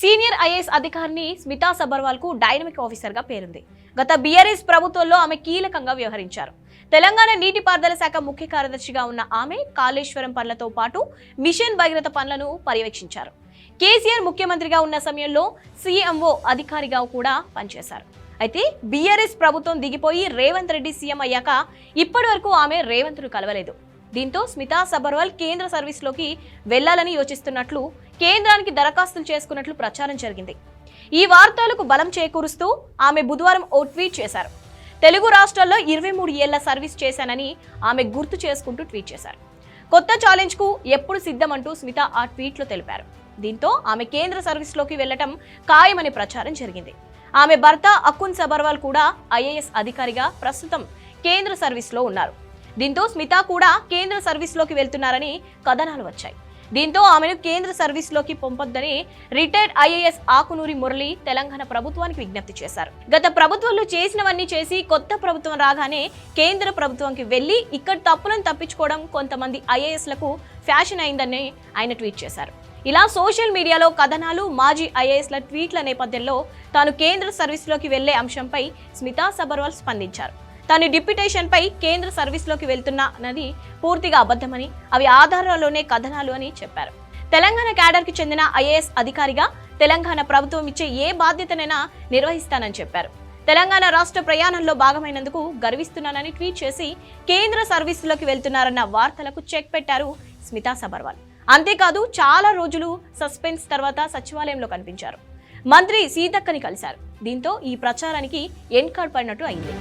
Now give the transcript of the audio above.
Senior IAS అధికారిని Smita సబర్వాల్కు dynamic ఆఫీసర్గా పేరుంది. గత బీఆర్ఎస్ ప్రభుత్వంలో ఆమె కీలకంగా వ్యవహరించారు. తెలంగాణ నీటిపారుదల శాఖ ముఖ్య కార్యదర్శిగా ఉన్న ఆమె కాళేశ్వరం పనులతో పాటు మిషన్ భగీరథ పనులను పర్యవేక్షించారు. కేసీఆర్ ముఖ్యమంత్రిగా ఉన్న సమయంలో సీఎంఓ అధికారిగా కూడా పనిచేశారు. అయితే బీఆర్ఎస్ ప్రభుత్వం దిగిపోయి రేవంత్ రెడ్డి సీఎం అయ్యాక ఇప్పటి వరకు ఆమె రేవంత్ను కలవలేదు. దీంతో స్మితా సబర్వాల్ కేంద్ర సర్వీస్లోకి వెళ్ళాలని యోచిస్తున్నట్లు కేంద్రానికి దరఖాస్తులు చేసుకున్నట్లు ప్రచారం జరిగింది. ఈ వార్తలకు బలం చేకూరుస్తూ ఆమె బుధవారం ఓ ట్వీట్ చేశారు. తెలుగు రాష్ట్రాల్లో ఇరవై మూడు ఏళ్ళ సర్వీస్ చేశానని ఆమె గుర్తు చేసుకుంటూ ట్వీట్ చేశారు. కొత్త ఛాలెంజ్కు ఎప్పుడు సిద్ధమంటూ స్మిత ఆ ట్వీట్లో తెలిపారు. దీంతో ఆమె కేంద్ర సర్వీస్లోకి వెళ్ళటం ఖాయమనే ప్రచారం జరిగింది. ఆమె భర్త అకున్ సబర్వాల్ కూడా ఐఏఎస్ అధికారిగా ప్రస్తుతం కేంద్ర సర్వీస్లో ఉన్నారు. దీంతో స్మిత కూడా కేంద్ర సర్వీస్లోకి వెళ్తున్నారని కథనాలు వచ్చాయి. దీంతో ఆమెను కేంద్ర సర్వీస్లోకి పంపొద్దని రిటైర్డ్ ఐఏఎస్ ఆకునూరి మురళి తెలంగాణ ప్రభుత్వానికి విజ్ఞప్తి చేశారు. గత ప్రభుత్వంలో చేసినవన్నీ చేసి కొత్త ప్రభుత్వం రాగానే కేంద్ర ప్రభుత్వంకి వెళ్ళి ఇక్కడ తప్పులను తప్పించుకోవడం కొంతమంది ఐఏఎస్లకు ఫ్యాషన్ అయిందని ఆయన ట్వీట్ చేశారు. ఇలా సోషల్ మీడియాలో కథనాలు మాజీ ఐఏఎస్ల ట్వీట్ల నేపథ్యంలో తాను కేంద్ర సర్వీస్లోకి వెళ్ళే అంశంపై స్మితా సబర్వాల్ స్పందించారు. తాను డిప్యుటేషన్పై కేంద్ర సర్వీస్లోకి వెళ్తున్నానది పూర్తిగా అబద్ధమని అవి ఆధారాల్లోనే కథనాలు అని చెప్పారు. తెలంగాణ క్యాడర్కి చెందిన ఐఏఎస్ అధికారిగా తెలంగాణ ప్రభుత్వం ఇచ్చే ఏ బాధ్యతనైనా నిర్వహిస్తానని చెప్పారు. తెలంగాణ రాష్ట్ర ప్రయాణంలో భాగమైనందుకు గర్విస్తున్నానని ట్వీట్ చేసి కేంద్ర సర్వీసులోకి వెళ్తున్నారన్న వార్తలకు చెక్ పెట్టారు స్మితా సబర్వాల్. అంతేకాదు చాలా రోజులు సస్పెన్స్ తర్వాత సచివాలయంలో కనిపించారు. మంత్రి సీతక్కని కలిశారు. దీంతో ఈ ప్రచారానికి ఎన్కాడ్ పడినట్టు అయింది.